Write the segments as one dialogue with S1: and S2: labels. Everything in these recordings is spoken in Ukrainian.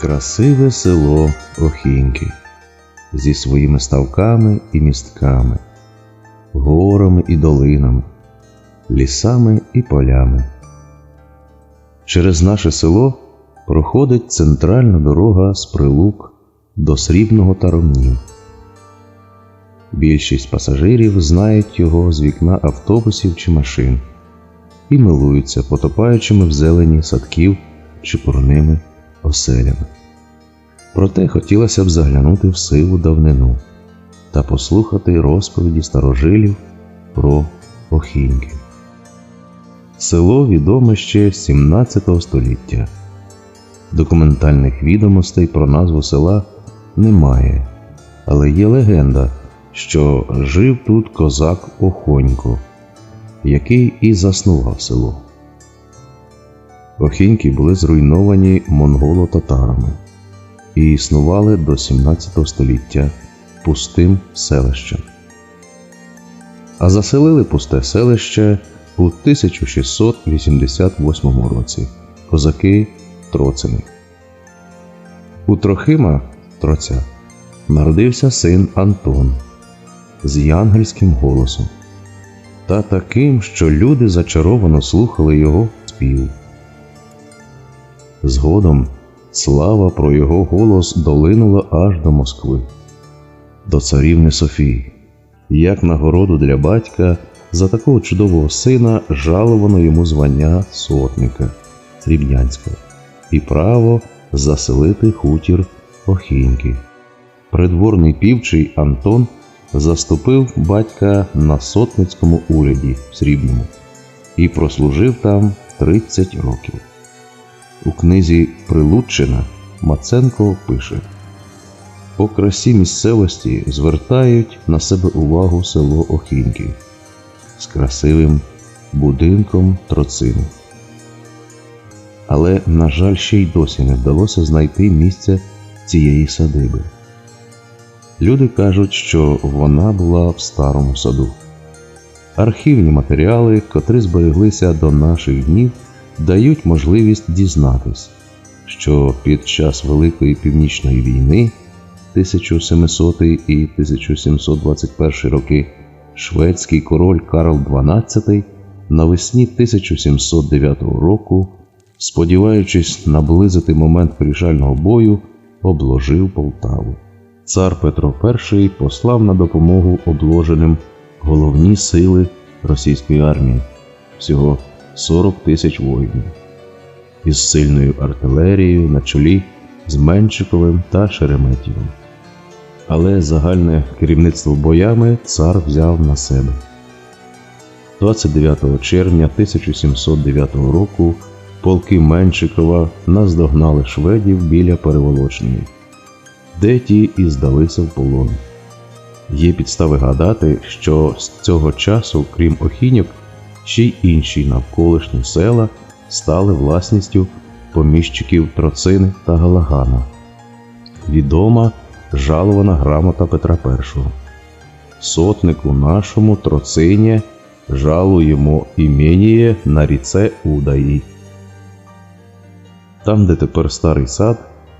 S1: Красиве село Охіньки зі своїми ставками і містками, горами і долинами, лісами і полями. Через наше село проходить центральна дорога з прилук до Срібного та Ромнів. Більшість пасажирів знають його з вікна автобусів чи машин і милуються потопаючими в зелені садків чепурними оселями. Проте хотілося б заглянути в сиву давнину та послухати розповіді старожилів про Охіньки. Село відоме ще з 17 століття. Документальних відомостей про назву села немає, але є легенда, що жив тут козак Охонько, який і заснував село. Охіньки були зруйновані монголо-татарами і існували до 17 століття пустим селищем. А заселили пусте селище у 1688 році козаки Троцини. У Трохима Троця народився син Антон з янгельським голосом та таким, що люди зачаровано слухали його спів. Згодом слава про його голос долинула аж до Москви, до царівни Софії. Як нагороду для батька за такого чудового сина жаловано йому звання сотника Срібнянського і право заселити хутір Охіньки. Придворний півчий Антон заступив батька на сотницькому уряді в Срібному і прослужив там 30 років. У книзі Прилуччина Маценко пише: По красі місцевості звертають на себе увагу село Охіньки з красивим будинком троцину. Але, на жаль, ще й досі не вдалося знайти місце цієї садиби. Люди кажуть, що вона була в старому саду. Архівні матеріали, котрі збереглися до наших днів, дають можливість дізнатись, що під час Великої Північної війни 1700 і 1721 роки шведський король Карл XII навесні 1709 року, сподіваючись наблизити момент вирішального бою, обложив Полтаву. Цар Петро І послав на допомогу обложеним головні сили російської армії всього 40 тисяч воїнів із сильною артилерією на чолі з Менчиковим та Шереметєвим. Але загальне керівництво боями цар взяв на себе. 29 червня 1709 року полки Менчикова наздогнали шведів біля переволочної, де ті і здалися в полон. Є підстави гадати, що з цього часу, крім Охіньок, ще й інші навколишні села стали власністю поміщиків Троцини та Галагана. Відома жалована грамота Петра І. Сотнику нашому Троцині жалуємо ім'яніє на ріце Удаї. Там, де тепер старий сад,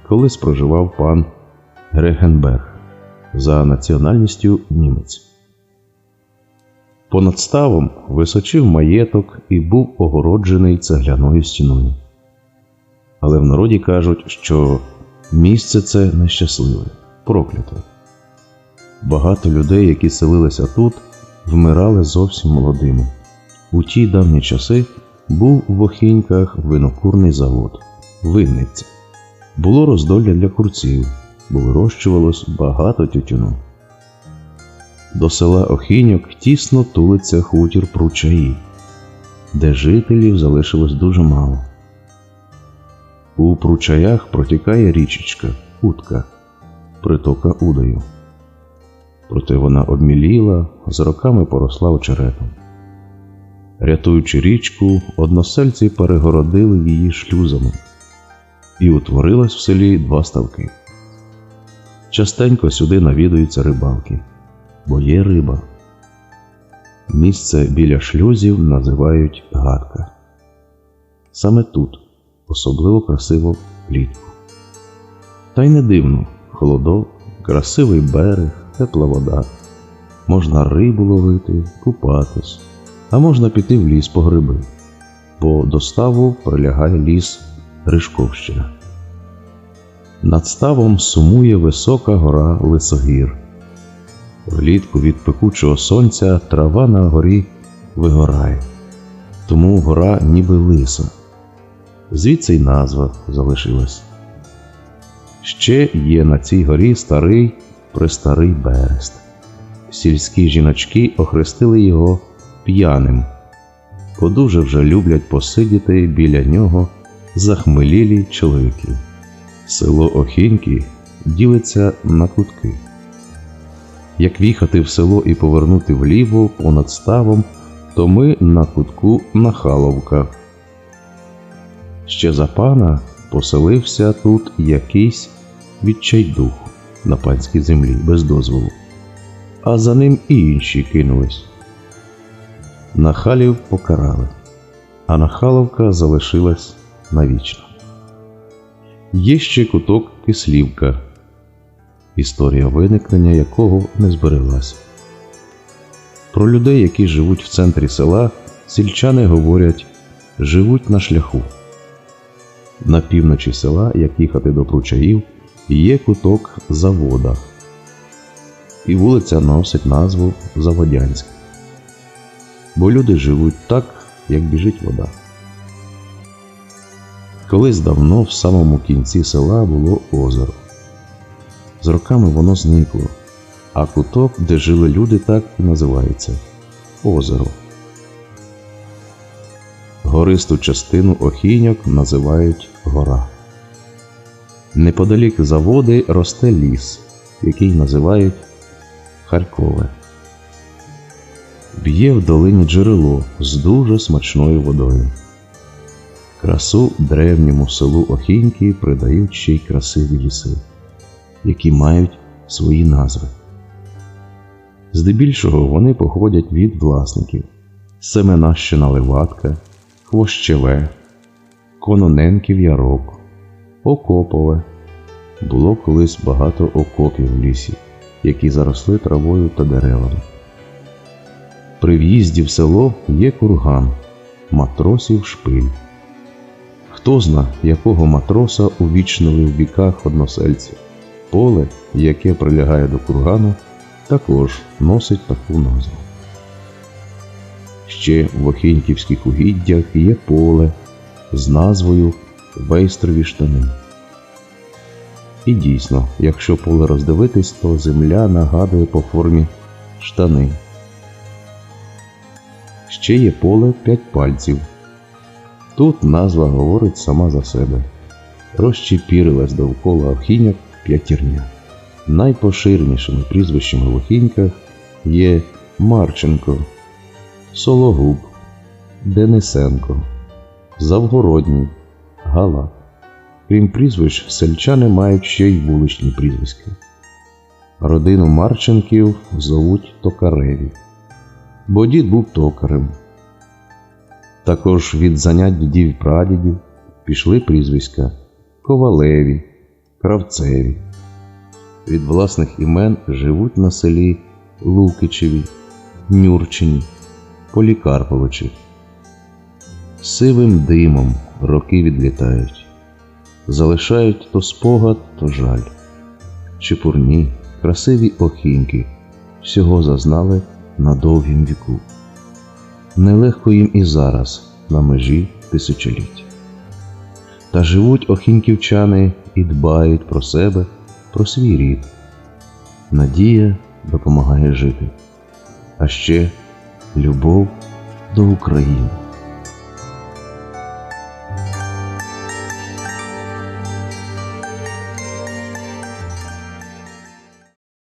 S1: колись проживав пан Грегенберг за національністю німець. Понад ставом височив маєток і був огороджений цегляною стіною. Але в народі кажуть, що місце це нещасливе, прокляте. Багато людей, які селилися тут, вмирали зовсім молодими. У ті давні часи був в Охіньках винокурний завод, винниця. Було роздолля для курців, бо вирощувалось багато тютюну. До села Охіньок тісно тулиться хутір Пручаї, де жителів залишилось дуже мало. У Пручаях протікає річечка, утка, притока Удаю. Проте вона обміліла, з роками поросла очеретом. Рятуючи річку, односельці перегородили її шлюзами, і утворилось в селі два ставки. Частенько сюди навідуються рибалки бо є риба. Місце біля шлюзів називають гадка. Саме тут особливо красиво влітку. Та й не дивно, холодок, красивий берег, тепла вода. Можна рибу ловити, купатись, а можна піти в ліс по гриби. По доставу прилягає ліс Гришковщина. Над ставом сумує висока гора Лисогір. Влітку від пекучого сонця трава на горі вигорає, тому гора ніби лиса. Звідси й назва залишилась. Ще є на цій горі старий престарий берест. Сільські жіночки охрестили його п'яним, бо дуже вже люблять посидіти біля нього захмелілі чоловіки. Село Охіньки ділиться на кутки. Як в'їхати в село і повернути вліво понад ставом, то ми на кутку Нахаловка. Ще за пана поселився тут якийсь відчайдух на панській землі без дозволу, а за ним і інші кинулись. Нахалів покарали, а Нахаловка залишилась навічно. Є ще куток Кислівка, історія виникнення якого не збереглася. Про людей, які живуть в центрі села, сільчани говорять живуть на шляху. На півночі села, як їхати до Пручаїв, є куток Завода, і вулиця носить назву Заводянська. Бо люди живуть так, як біжить вода. Колись давно в самому кінці села було озеро. З роками воно зникло, а куток, де жили люди, так і називається озеро. Гористу частину охіньок називають гора. Неподалік заводи росте ліс, який називають Харкове. Б'є в долині джерело з дуже смачною водою. Красу древньому селу Охіньки придають ще й красиві ліси, які мають свої назви. Здебільшого вони походять від власників Семенащина Леватка, Хвощеве, Кононенків Ярок, Окопове. Було колись багато окопів в лісі, які заросли травою та деревами. При в'їзді в село є курган, матросів шпиль. Хто зна, якого матроса увічнили в віках односельці. Поле, яке прилягає до кургану, також носить таку назву. Ще в Охіньківських угіддях є поле з назвою Вейстрові штани. І дійсно, якщо поле роздивитись, то земля нагадує по формі штани. Ще є поле п'ять пальців. Тут назва говорить сама за себе. Розчепірилась довкола охіньок п'ятірня. Найпоширенішими прізвищами в охіньках є Марченко, Сологуб, Денисенко, Завгородній, Гала. Крім прізвищ, сельчани мають ще й вуличні прізвиська. Родину Марченків зовуть Токареві, бо дід був токарем. Також від занять дідів прадідів пішли прізвиська Ковалеві, Кравцеві. Від власних імен живуть на селі Лукичеві, Нюрчині, Полікарповичі. Сивим димом роки відлітають, залишають то спогад, то жаль. Чепурні, красиві охіньки всього зазнали на довгім віку. Нелегко їм і зараз на межі тисячоліть. Та живуть охіньківчани і дбають про себе, про свій рід. Надія допомагає жити, а ще любов до України.